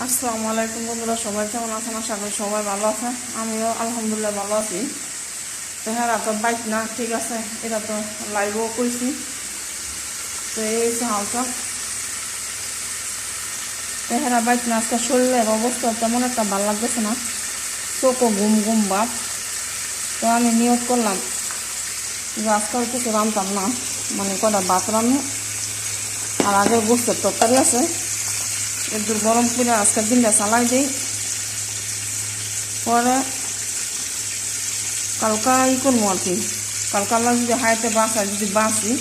আসসালামু আলাইকুম বন্ধুরা, সবাই কেমন আছেন? আশা করি সবাই ভালো আছে আমিও আলহামদুলিল্লাহ ভালো আছি। তো হ্যাঁ তো বাইক না, ঠিক আছে, এটা তো লাইভও করছি। তো এই হচ্ছে হালকা। তো হ্যাঁ বাইক না, আজকে শরীরের অবস্থা তেমন একটা ভালো লাগতেছে না। চোখও ঘুম ঘুম ভাব। তো আমি নিয়োগ করলাম। যে আজকাল কিছু রান্তাম না। মানে কটা ভাত রান্না। আর আগের গোস্তের তরকারি আছে। একটু গরম করে আজকের দিনটা চালাই দিই পরে কালকা ই করব আর কি। কালকা যদি হাইতে বাঁচা যদি বাঁচি,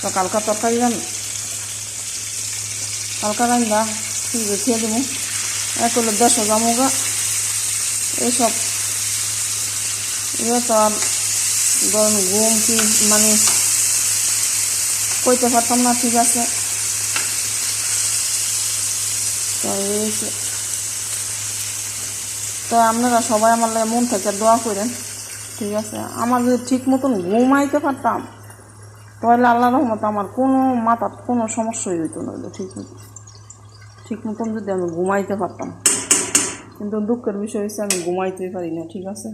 তো কালকা তরকারি রান কালকা রান্না খেয়ে দেবো? এক হলো দেড়শো জামুগা। এইসব ইয়ে তো আর ধরুন ঘুম কি মানে কইতে পারতাম না, ঠিক আছে। তো তো আপনারা সবাই আমার লাগে মন থেকে দোয়া করেন, ঠিক আছে? আমার যদি ঠিক মতন ঘুমাইতে পারতাম, তাহলে আল্লাহ রহমত আমার কোনো মাথার কোনো সমস্যাই হইতো না ঠিক মতো ঠিক মতন যদি আমি ঘুমাইতে পারতাম। কিন্তু দুঃখের বিষয় হচ্ছে আমি ঘুমাইতেই পারি না, ঠিক আছে?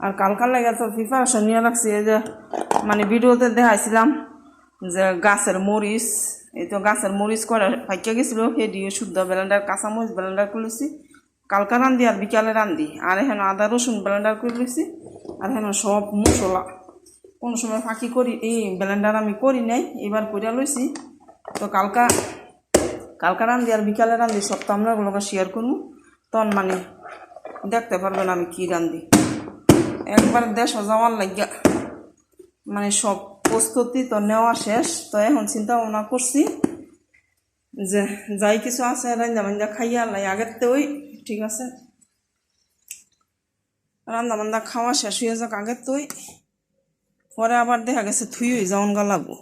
আর কালকার লাগে তো প্রিপারেশন নিয়ে রাখছি, এই যে মানে ভিডিওতে দেখাইছিলাম যে গাছের মরিচ এই তো গাছের মরিচ করে ফাইকা গেছিল, সেই দিয়ে শুদ্ধ ব্লেন্ডার কাঁচা মরিচ ব্লেন্ডার করে লইছি কালকা রান্ধি আর বিকালে রান্ধি আর এখানে আদা রসুন ব্লেন্ডার করে লইছি আর এখানে সব মশলা কোনো সময় ফাঁকি করি, এই ব্লেন্ডার আমি করি নাই এবার করিয়া লইছি তো কালকা কালকা রান্ধি আর বিকালে রান্ধি সব তো আমরা ওগুলোকে শেয়ার করব। তখন মানে দেখতে পারবেন আমি কি রান্ধি। একবার দেশ যাওয়ার লাগিয়া মানে সব প্রস্তুতি তো নেওয়া শেষ, তো এখন চিন্তা ভাবনা করছি যে যাই কিছু আছে, রান্না বান্ধা খাইয়া লাই, আগের ওই ঠিক আছে? রান্না বান্ধা খাওয়া শেষ হয়ে যাক আগের তোই পরে আবার দেখা গেছে থুই হয়ে যাওন গা লাগবো।